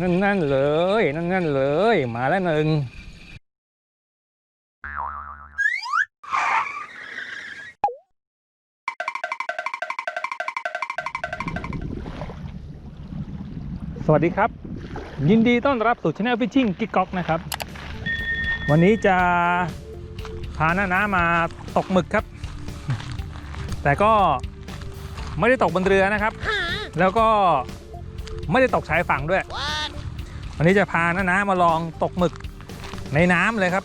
นั่นนั่นๆเลยนั่นนั่นๆเลย มาแล้วหนึ่งสวัสดีครับ ยินดีต้อนรับสู่ช anel Fishing กิ๊กก๊อกนะครับ วันนี้จะพาหน้าน้ามาตกหมึกครับ แต่ก็ไม่ได้ตกบนเรือนะครับ แล้วก็ไม่ได้ตกชายฝั่งด้วย วันนี้จะพาน้าน้ามาลองตกหมึกในน้ำเลยครับ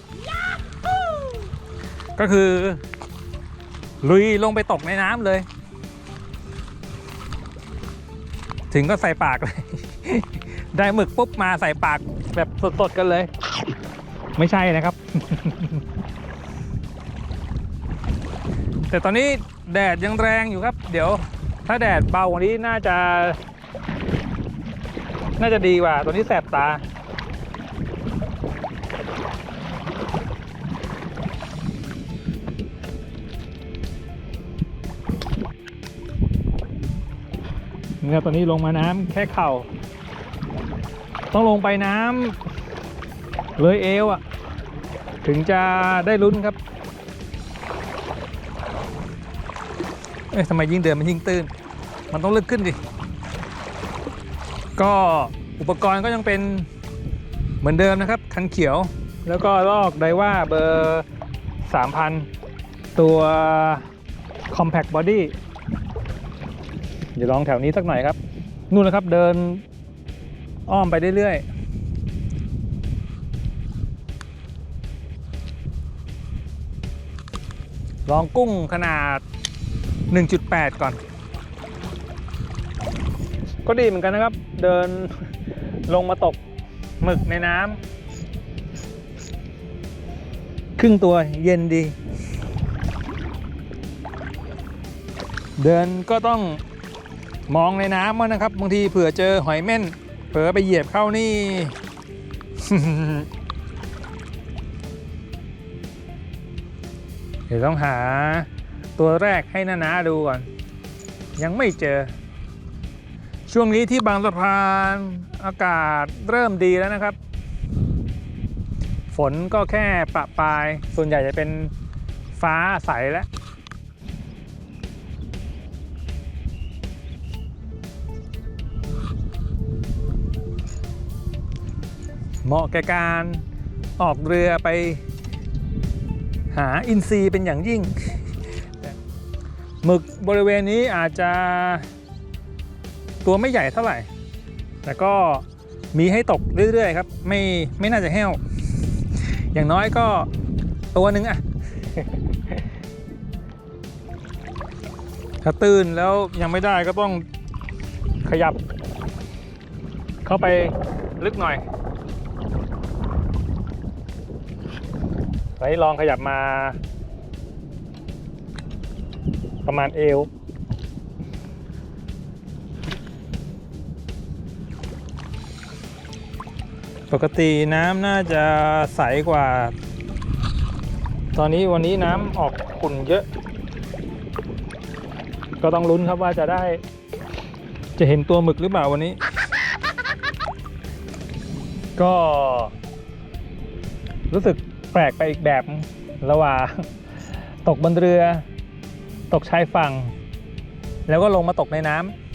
ก็คือ ลุยลงไปตกในน้ำเลย ถึงก็ใส่ปากเลย ได้หมึกปุ๊บมาใส่ปากแบบสดๆกันเลย ไม่ใช่นะครับ แต่ตอนนี้แดดยังแรงอยู่ครับ เดี๋ยวถ้าแดดเบากว่านี้น่าจะ น่าจะดีกว่า ตัวนี้แสบตา เนี่ยตอนนี้ลงมาน้ำแค่เข่า ต้องลงไปน้ำเลยเอวอะ่ะ ถึงจะได้ลุ้นครับ เอ๊ะทำไมยิ่งเดินมันยิ่งตื้น มันต้องลึกขึ้นดิ ก็อุปกรณ์ก็ยังเป็นเหมือนเดิมนะครับ คันเขียว แล้วก็ลอกไดว่าเบอร์ 3,000 ตัว Compact Body เดี๋ยวลองแถวนี้สักหน่อยครับ นู่นนะครับเดินอ้อมไปเรื่อยๆ ลองกุ้งขนาด 1.8 ก่อน ก็ดีเหมือนกันนะครับ เดินลงมาตกหมึกในน้ำครึ่งตัวเย็นดี เดินก็ต้องมองในน้ำนะครับบางทีเผื่อเจอหอยเม่นเผื่อไปเหยียบเข้านี่ เดี๋ยวต้องหาตัวแรกให้น้านาดูก่อน ยังไม่เจอ ช่วงนี้ที่บางสะพานอากาศเริ่มดีแล้วนะครับ ฝนก็แค่ประปราย ส่วนใหญ่จะเป็นฟ้าใสแล้วเหมาะแก่การออกเรือไปหาอินทรีย์เป็นอย่างยิ่งหมึกบริเวณนี้อาจจะ ตัวไม่ใหญ่เท่าไหร่ แต่ก็มีให้ตกเรื่อยๆครับ ไม่ไม่น่าจะแห้ว อย่างน้อยก็ตัวหนึ่งอะถ้าตื้นแล้วยังไม่ได้ก็ต้องขยับ เข้าไปลึกหน่อยไว้ลองขยับมา ประมาณเอว ปกติน้ำน่าจะใสกว่า ตอนนี้วันนี้น้ำออกขุ่นเยอะ ก็ต้องลุ้นครับว่าจะได้ จะเห็นตัวหมึกหรือเปล่าวันนี้ ก็ รู้สึกแปลกไปอีกแบบระหว่างตกบนเรือ ตกชายฝั่ง แล้วก็ลงมาตกในน้ำ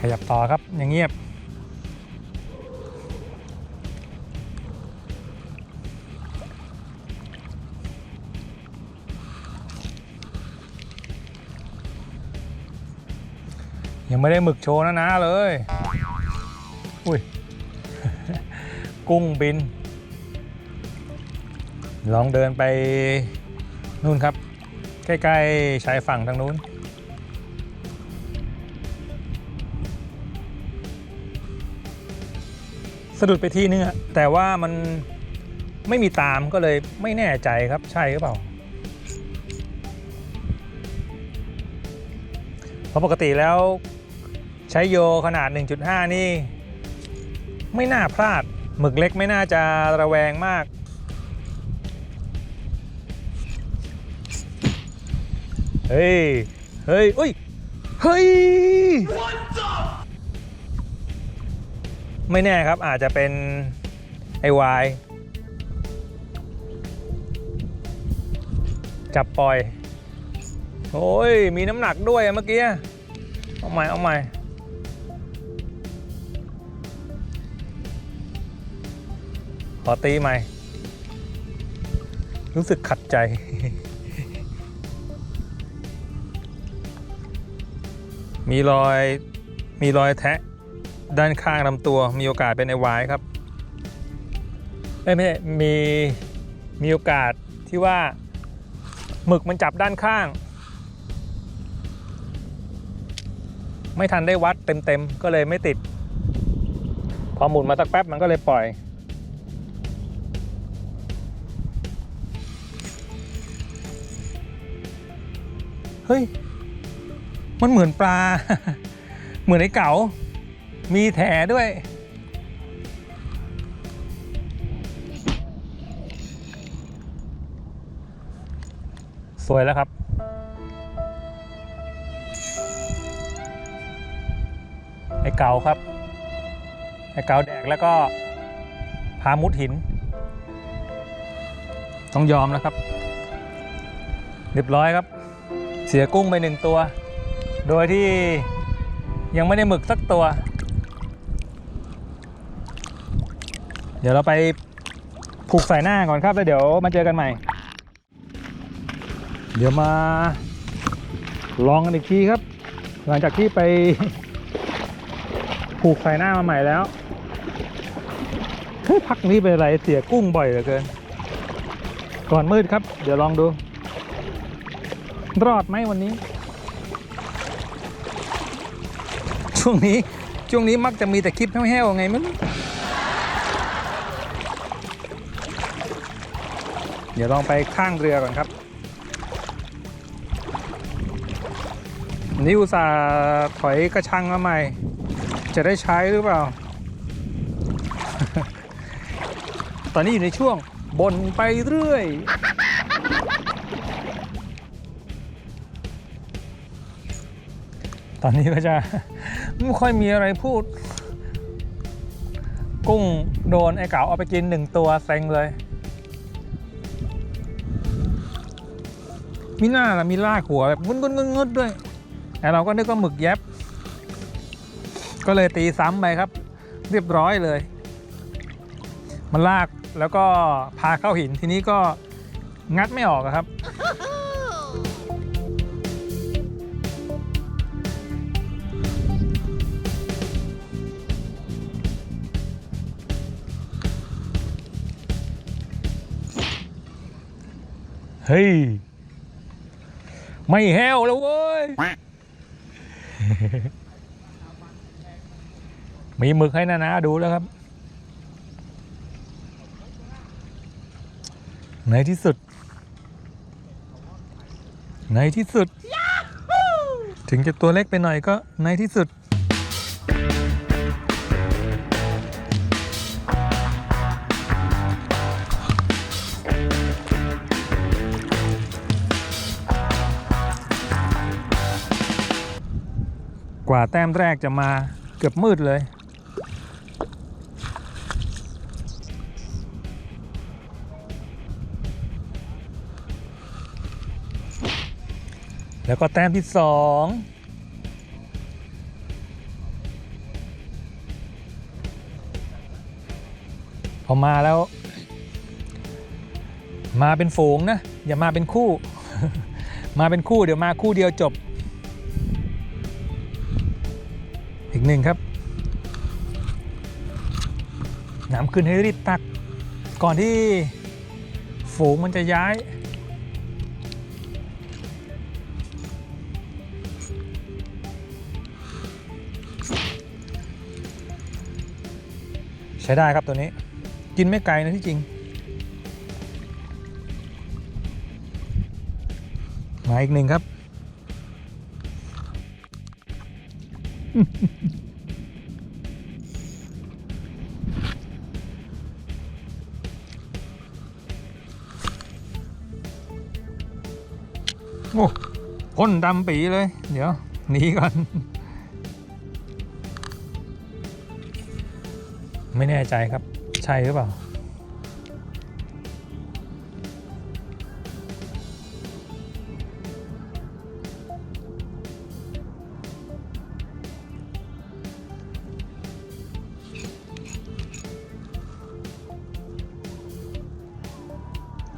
ขยับต่อครับอย่างเงียบ ยังไม่ได้หมึกโชว์นะนะเลย อุ้ย กุ้งบิน ลองเดินไปนู่นครับ ใกล้ ๆ ชายฝั่งทางนู้น สะดุดไปทีนึงอะแต่ว่ามันไม่มีตามก็เลยไม่แน่ใจครับใช่หรือเปล่า เพราะปกติแล้วใช้โยขนาด 1.5 นี่ ไม่น่าพลาด หมึกเล็กไม่น่าจะระแวงมาก เฮ้ย เฮ้ย อุ้ย เฮ้ย ไม่แน่ครับอาจจะเป็นไอวายจับปล่อย โอ้ย มีน้ำหนักด้วยเมื่อกี้ เอาใหม่ เอาใหม่ ขอตีใหม่ รู้สึกขัดใจ มีรอย มีรอยแทะ ด้านข้างลำตัวมีโอกาสเป็นไอวายครับไม่ใช่มีมีโอกาสที่ว่าหมึกมันจับด้านข้าง ไม่ทันได้วัดเต็มๆ ก็เลยไม่ติด พอหมุนมาสักแป๊บมันก็เลยปล่อย เฮ้ย มันเหมือนปลา เหมือนไอ้เก๋า มีแถด้วย สวยแล้วครับ ไอ้เก๋าครับ ไอ้เก๋าแดกแล้วก็พามุดหิน ต้องยอมแล้วครับ เรียบร้อยครับ เสียกุ้งไปหนึ่งตัว โดยที่ยังไม่ได้หมึกสักตัว เดี๋ยวเราไปผูกใส่หน้าก่อนครับแล้วเดี๋ยวมาเจอกันใหม่ เดี๋ยวมาลองกันอีกทีครับ หลังจากที่ไปผูกใส่หน้ามาใหม่แล้วเฮ้ยพักนี้เป็นอะไรเสียกุ้งบ่อยเหลือเกิน ก่อนมืดครับ เดี๋ยวลองดู รอดไหมวันนี้ ช่วงนี้ช่วงนี้มักจะมีแต่คลิปแห้วๆไงไมัน ดี๋ยวลองไปข้างเรือก่อนครับนี่อุตส่าห์ถอยกระชังมาใหม่ จะได้ใช้หรือเปล่า ตอนนี้อยู่ในช่วงบนไปเรื่อยตอนนี้ก็จะไม่ค่อยมีอะไรพูด กุ้งโดนไอ้เก๋าเอาไปกินหนึ่งตัวเซ็งเลย มีหน้าละมีลากหัวแบบงุนงุนงุนด้วยแต่เราก็นึกว่าหมึกแยบก็เลยตีซ้ำไปครับ เรียบร้อยเลย มันลากแล้วก็พาเข้าหินทีนี้ก็งัดไม่ออกครับเฮ้ย ไม่แห้วแล้วเว้ย มีหมึกให้นานาดูแล้วครับ ในที่สุด ในที่สุด ถึงจะตัวเล็กไปหน่อยก็ในที่สุด กว่าแต้มแรกจะมาเกือบมืดเลย แล้วก็แต้มที่สองพอมาแล้ว มาเป็นฝูงนะ อย่ามาเป็นคู่ มาเป็นคู่เดี๋ยวมาคู่เดียวจบ อีกหนึ่งครับ น้ำขึ้นให้รีบตัก ก่อนที่ฝูงมันจะย้าย ใช้ได้ครับตัวนี้ กินไม่ไกลนะที่จริง มาอีกหนึ่งครับ โอ้พ่นดำปีเลย เดี๋ยวหนีก่อน ไม่แน่ใจครับ ใช่หรือเปล่า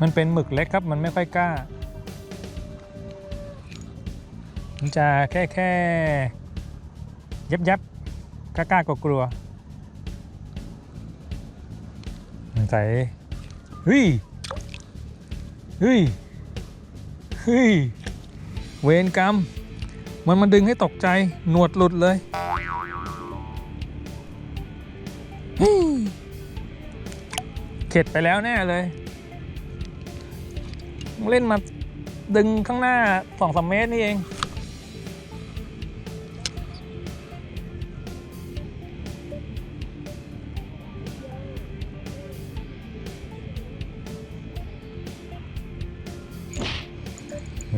มันเป็นหมึกเล็กครับ มันไม่ค่อยกล้า มันจะแค่แค่ยับยับกล้ากล้ากลัวกลัวมันใส่เฮ้ยเฮ้ยเฮ้ยเวรกรรม มันมาดึงให้ตกใจ หนวดหลุดเลยเฮ้ยเข็ดไปแล้วแน่เลย เล่นมาดึงข้างหน้าสองสามเมตรนี่เอง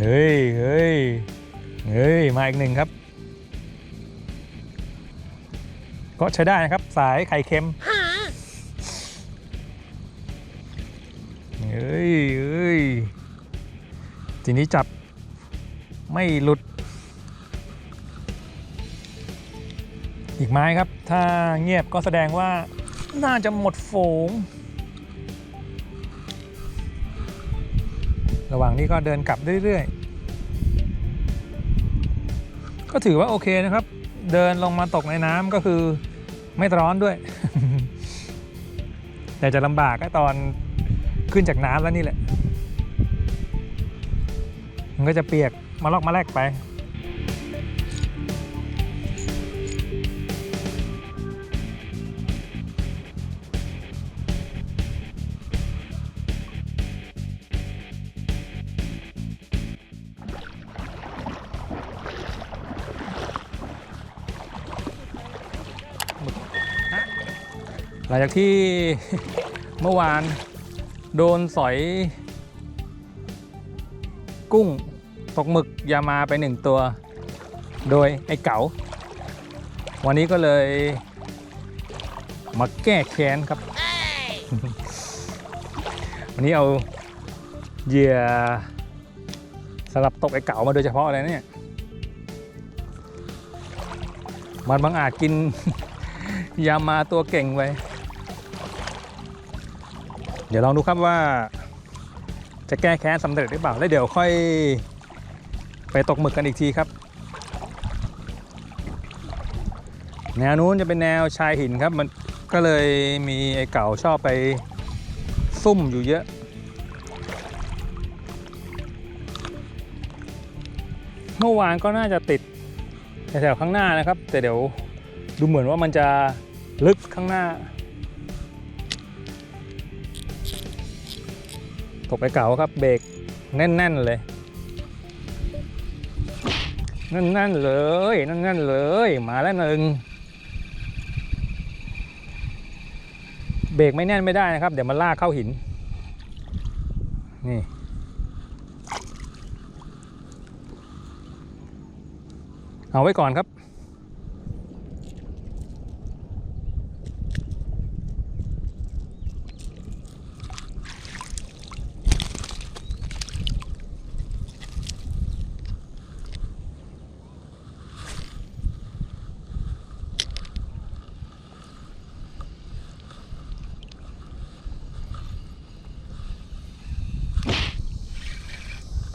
เฮ้ยเฮ้ยเฮ้ย มาอีกหนึ่งครับ ก็ใช้ได้นะครับ สายไข่เค็ม ทีนี้จับไม่หลุด อีกไม้ครับ ถ้าเงียบก็แสดงว่าน่าจะหมดโฝงระหว่างนี้ก็เดินกลับเรื่อยๆ ก็ถือว่าโอเคนะครับ เดินลงมาตกในน้ำก็คือไม่ร้อนด้วย แต่จะลำบากก็ตอนขึ้นจากน้ำแล้วนี่แหละ มันก็จะเปียกมาลอกมาแลกไป หลังจากที่เมื่อวานโดนสอยกุ้ง ตกหมึกยามาไปหนึ่งตัว โดยไอ้เก๋าวันนี้ก็เลยมาแก้แค้นครับ วันนี้เอาเหยื่อสำหรับตกไอ้เก๋ามาโดยเฉพาะเลยนะเนี่ย มันบางอาจกิน ยามาตัวเก่งไว้เดี๋ยวลองดูครับว่า จะแก้แค้นสำเร็จหรือเปล่า แล้วเดี๋ยวค่อย ไปตกหมึกกันอีกทีครับ แนวนู้นจะเป็นแนวชายหินครับ มันก็เลยมีไอ้เก่าชอบไปซุ่มอยู่เยอะเมื่อวานก็น่าจะติดแถวๆข้างหน้านะครับ แต่เดี๋ยวดูเหมือนว่ามันจะลึกข้างหน้า ตกไปเก่าครับเบรกแน่น ๆ เลย นั่นๆเลยแน่นๆเลย มาแล้วหนึ่งเบรกไม่แน่นไม่ได้นะครับ เดี๋ยวมันลากเข้าหิน นี่ เอาไว้ก่อนครับ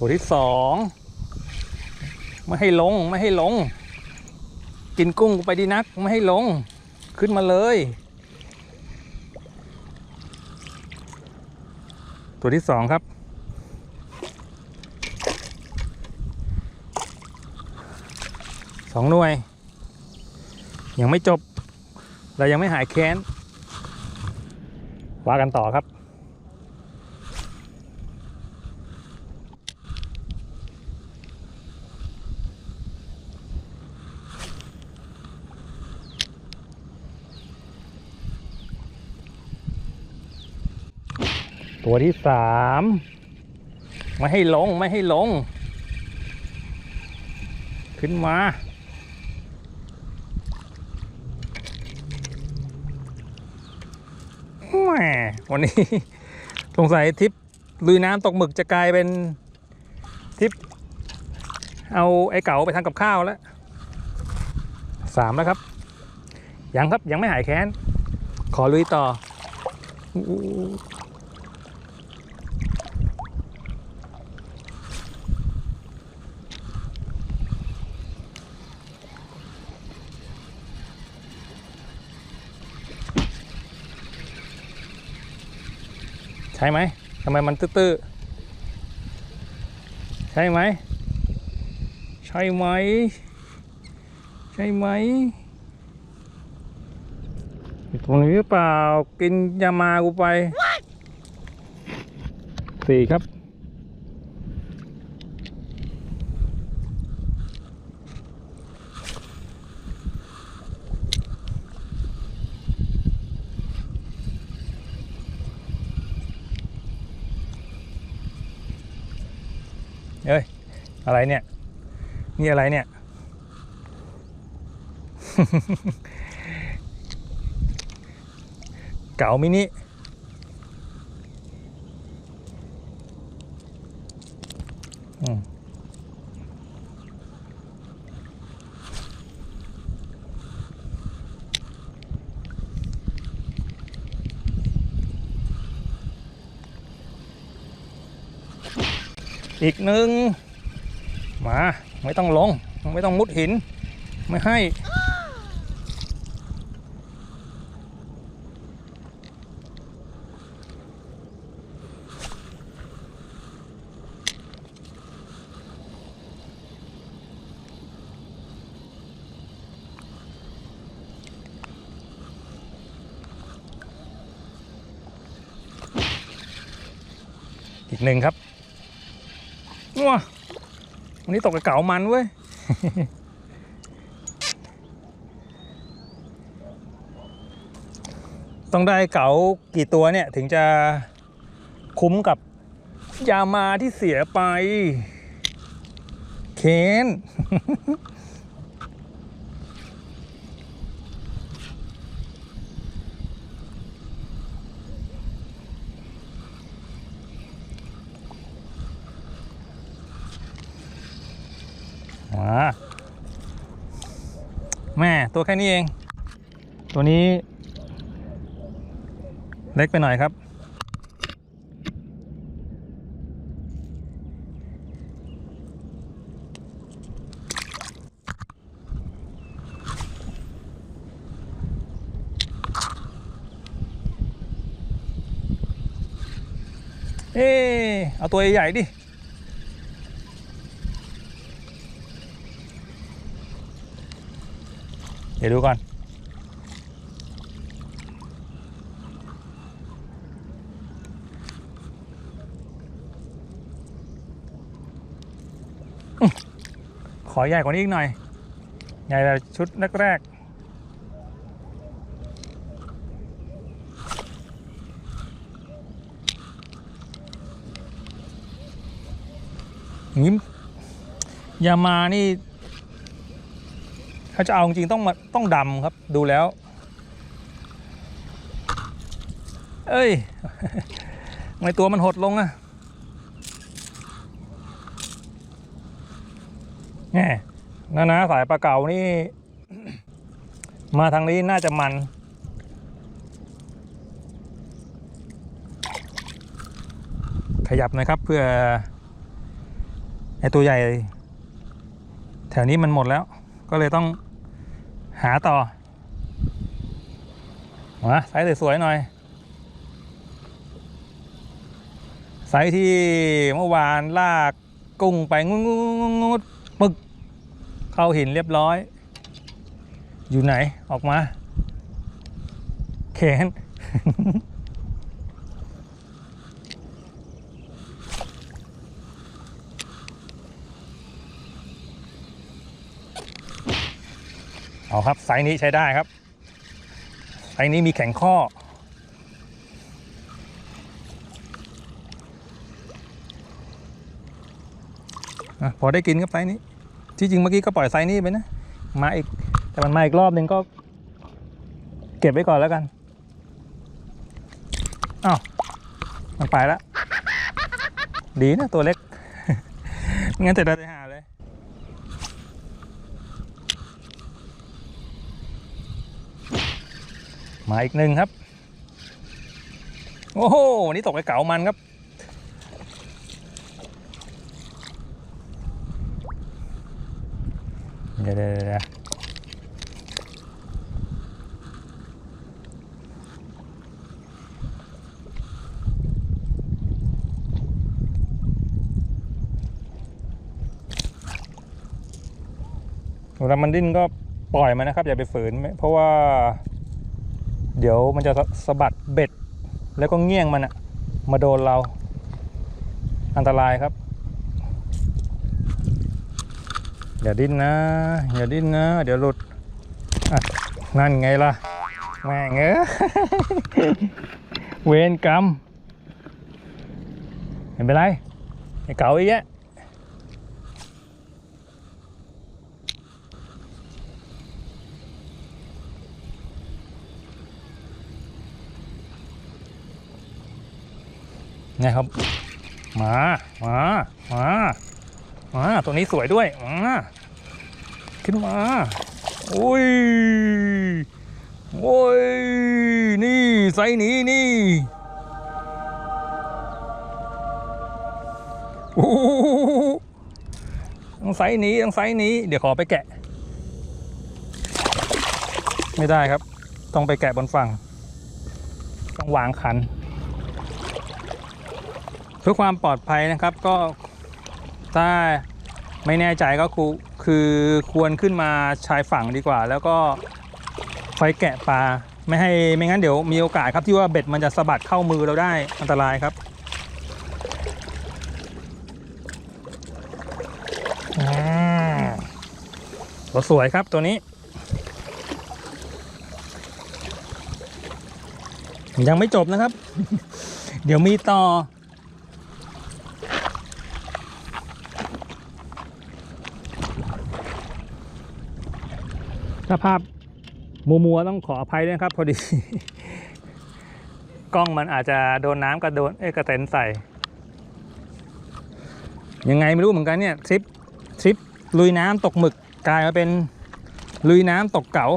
ตัวที่สองไม่ให้ลงไม่ให้ลง กินกุ้งไปดีนักไม่ให้ลง ขึ้นมาเลย ตัวที่สองครับ สองหน่วย ยังไม่จบ เรายังไม่หายแค้นว่ากันต่อครับ ตัวที่สามไม่ให้ลงไม่ให้ลง ขึ้นมา แหมวันนี้สงสัยทิปลุยน้ำตกหมึกจะกลายเป็นทิป เอาไอ้เก๋าไปทำกับข้าวแล้วสามแล้วครับ ยังครับยังไม่หายแค้น ขอลุยต่อ ใช่ไหมทำไมมันตื้อๆใช่ไหมใช่ไหมใช่ไหมอยู่ตรงนี้หรือเปล่ากินยามากูไปสี่ครับ เอ้ย อะไรเนี่ย นี่อะไรเนี่ย เก๋ามินิอืมอีกหนึ่ง มา ไม่ต้องลง ไม่ต้องมุดหิน ไม่ให้ อีกหนึ่งครับว้าวั นี้ตกกระเก๋ามันเว้ยต้องได้เก๋ากี่ตัวเนี่ยถึงจะคุ้มกับยามาที่เสียไป เคน มาแม่ตัวแค่นี้เอง ตัวนี้ เล็กไปหน่อยครับ เอ๊เอาตัวใหญ่ดิ เดี๋ยวดูก่อนอขอใหญ่กว่านี้อีกหน่อย ใหญ่แบบชุดแรกๆอย่างนี้ยามานี่ ถ้าจะเอาจริงต้องมาต้องดำครับดูแล้ว เอ้ยทำไมตัวมันหดลงอะแง่นะนะสายปลาเก๋านี่ มาทางนี้น่าจะมันขยับหน่อยครับเพื่อไอตัวใหญ่ แถวนี้มันหมดแล้วก็เลยต้อง หาต่อมาไซส์สวยๆหน่อย ไซส์ที่เมื่อวานลากกุ้งไปงุดงุดงุดงุดปึก เข้าหินเรียบร้อย อยู่ไหนออกมา แขน เอาครับไซส์นี้ใช้ได้ครับไซส์นี้มีแข็งข้อ พอได้กินครับไซส์นี้ ที่จริงเมื่อกี้ก็ปล่อยไซส์นี้ไปนะ มาอีก แต่มันมาอีกรอบหนึ่งก็ เก็บไว้ก่อนแล้วกันอ้าวมันไปแล้ว ดีนะตัวเล็ก งั้นจะได้หาเลย มาอีกหนึ่งครับ โอ้โหวันนี้ตกไปเก๋ามันครับ เดี๋ยวเดี๋ยวเวลามันดิ้นก็ปล่อยมันนะครับ อย่าไปฝืนไม่เพราะว่า เดี๋ยวมันจะสะบัดเบ็ด แล้วก็เงี้ยงมันอะมาโดนเรา อันตรายครับ อย่าดิ้นนะ อย่าดิ้นนะ เดี๋ยวหลุดนั่นไงล่ะ แม่งเอ้ยเวรกรรมเห็นเป็นไรไอ้เก๋าอีกแยะ ไงครับ มา มา มา มา ตัวนี้สวยด้วย มา ขึ้นมา โอ้ย โอ้ย นี่ไซส์นี้นี่โอ้โหต้องไซส์นี้ต้องไซส์นี้ เดี๋ยวขอไปแกะ ไม่ได้ครับ ต้องไปแกะบนฝั่ง ต้องวางคัน เพื่อความปลอดภัยนะครับก็ถ้าไม่แน่ใจก็คือคือควรขึ้นมาชายฝั่งดีกว่า แล้วก็คอยแกะปลาไม่ให้ไม่งั้นเดี๋ยวมีโอกาสครับที่ว่าเบ็ดมันจะสะบัดเข้ามือเราได้อันตรายครับตัวสวยครับตัวนี้ ยังไม่จบนะครับ เดี๋ยวมีต่อ ถ้าภาพมัวมัวๆต้องขออภัยด้วยครับ พอดี กล้องมันอาจจะโดนน้ำกระโดนเอกระเต็นใส่ ยังไงไม่รู้เหมือนกันเนี่ยทริปทริปลุยน้ำตกหมึกกลายมาเป็นลุยน้ำตกเก๋า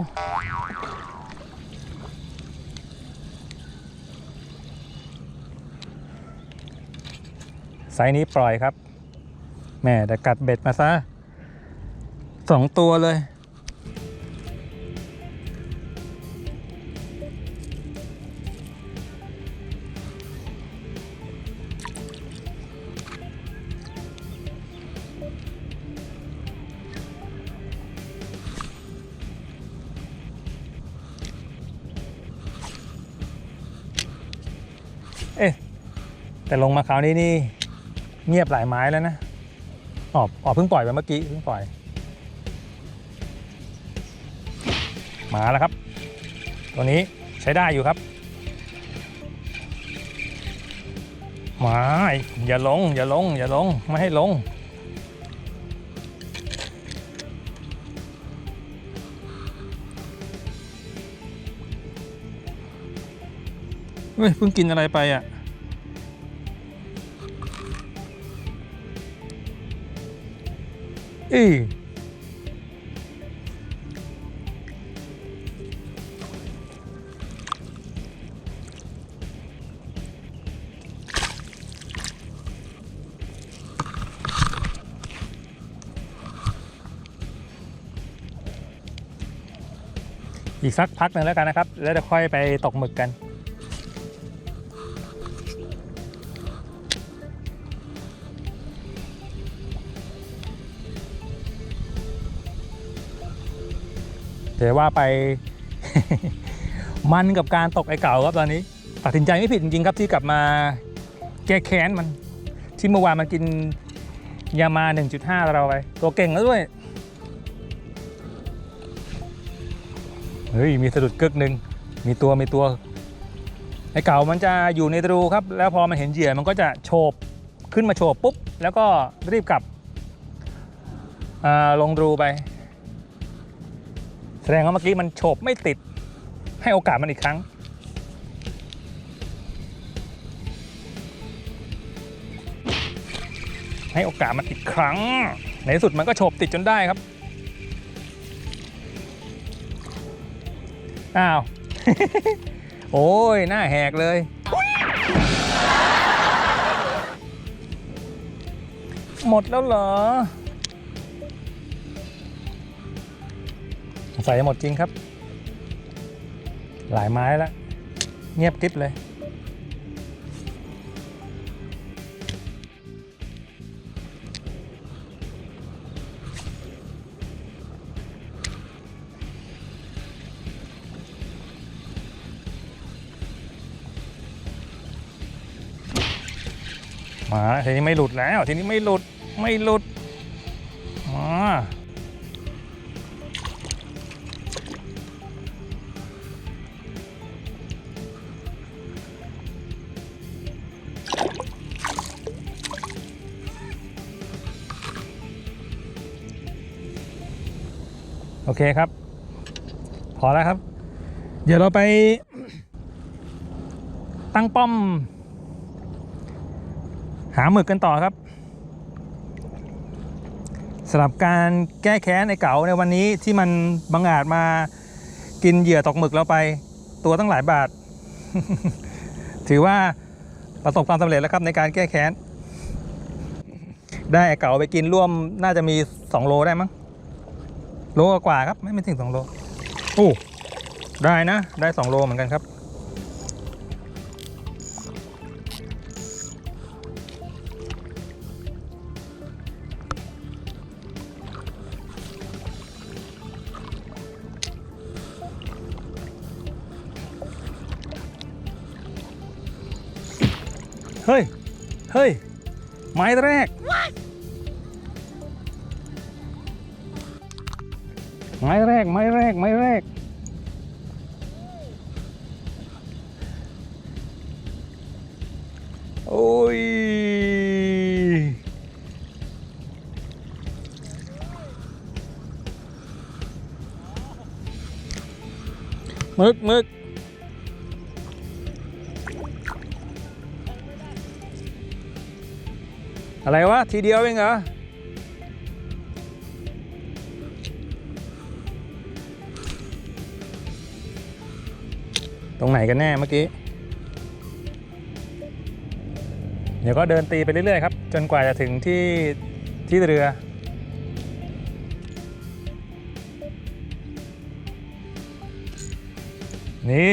ไซนี้ปล่อยครับแหม่แต่กัดเบ็ดมาซะสองตัวเลย แต่ลงมาคราวนี้นี่เงียบหลายไม้แล้วนะอ๋ออ๋อเพิ่งปล่อยไปเมื่อกี้เพิ่งปล่อย มาแล้วครับ ตัวนี้ใช้ได้อยู่ครับมาอย่าลง อย่าลง อย่าลง ไม่ให้ลง เฮ้ยเพิ่งกินอะไรไปอะ อีอีกสักพักหนึ่งแล้วกันนะครับ แล้วจะค่อยไปตกหมึกกัน เดี๋ยวว่าไป มันกับการตกไอ้เก่าครับตอนนี้ ตัดสินใจไม่ผิดจริงๆครับที่กลับมาแก้แค้นมัน ที่เมื่อวานมันกินยามา 1.5 เราไป ตัวเก่งแล้วด้วย เฮ้ย มีสะดุดกึกหนึ่งมีตัว มีตัวไอ้เก่ามันจะอยู่ในรูครับ แล้วพอมันเห็นเหยื่อมันก็จะโฉบขึ้นมาโฉบปุ๊บ แล้วก็รีบกลับลงรูไป แสดงว่าเมื่อกี้มันโฉบไม่ติด ให้โอกาสมันอีกครั้ง ให้โอกาสมันอีกครั้ง ในที่สุดมันก็โฉบติดจนได้ครับ อ้าว โอ้ย หน้าแหกเลย หมดแล้วเหรอ ใส่หมดจริงครับ หลายไม้แล้ว เงียบกริบเลย มาทีนี้ไม่หลุดแล้ว ทีนี้ไม่หลุด ไม่หลุด เคครับ พอแล้วครับ เดี๋ยวเราไป ตั้งป้อม หาหมึกกันต่อครับสำหรับการแก้แค้นในเก๋าในวันนี้ที่มันบังอาจมากินเหยื่อตกหมึกเราไป ตัวตั้งหลายบาท ถือว่าประสบความสำเร็จแล้วครับในการแก้แค้น ได้ไอ้เก๋าไปกินร่วมน่าจะมี 2 โลได้มั้ง โลกว่าครับ ไม่ไม่ถึง2โลโอ้ได้นะ ได้2โลเหมือนกันครับ เฮ้ย เฮ้ย ไม้แรก ไม้แรก ไม้แรก ไม้แรก โอ้ย มึกมึกอะไรวะ ทีเดียวเองเหรอ ตรงไหนกันแน่เมื่อกี้ เดี๋ยวก็เดินตีไปเรื่อยๆครับ จนกว่าจะถึงที่ที่เรือนี่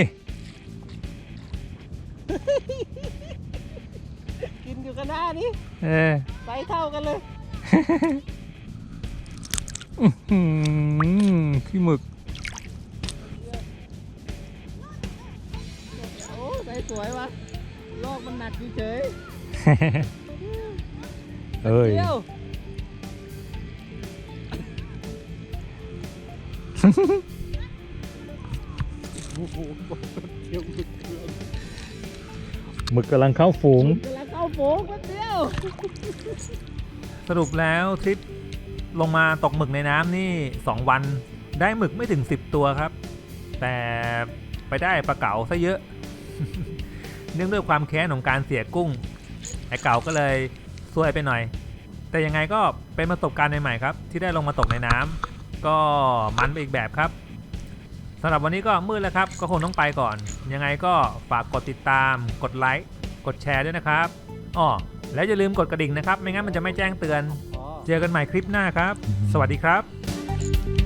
กินอยู่กันหน้านี้เออไซส์เท่ากันเลยอื้อหือพี่หมึก เอ้ยเดียวโอ้โหเดียวมึกเกลือหมึกกำลังเข้าฝูง กำลังเข้าโฟงแป๊บเดียวสรุปแล้วทริปลงมาตกหมึกในน้ำนี่ 2 วันได้หมึกไม่ถึง 10 ตัวครับ แต่ไปได้ปลาเก๋าซะเยอะ เนื่องด้วยความแค้นของการเสียกุ้ง ไอ้เก๋าก็เลยซวยไปหน่อย แต่ยังไงก็เป็นประสบการณ์ใหม่ๆครับ ที่ได้ลงมาตกในน้ำก็มันไปอีกแบบครับสำหรับวันนี้ก็มืดแล้วครับ ก็คงต้องไปก่อน ยังไงก็ฝากกดติดตาม กดไลค์กดแชร์ด้วยนะครับอ้อแล้วอย่าลืมกดกระดิ่งนะครับ ไม่งั้นมันจะไม่แจ้งเตือน เจอกันใหม่คลิปหน้าครับ สวัสดีครับ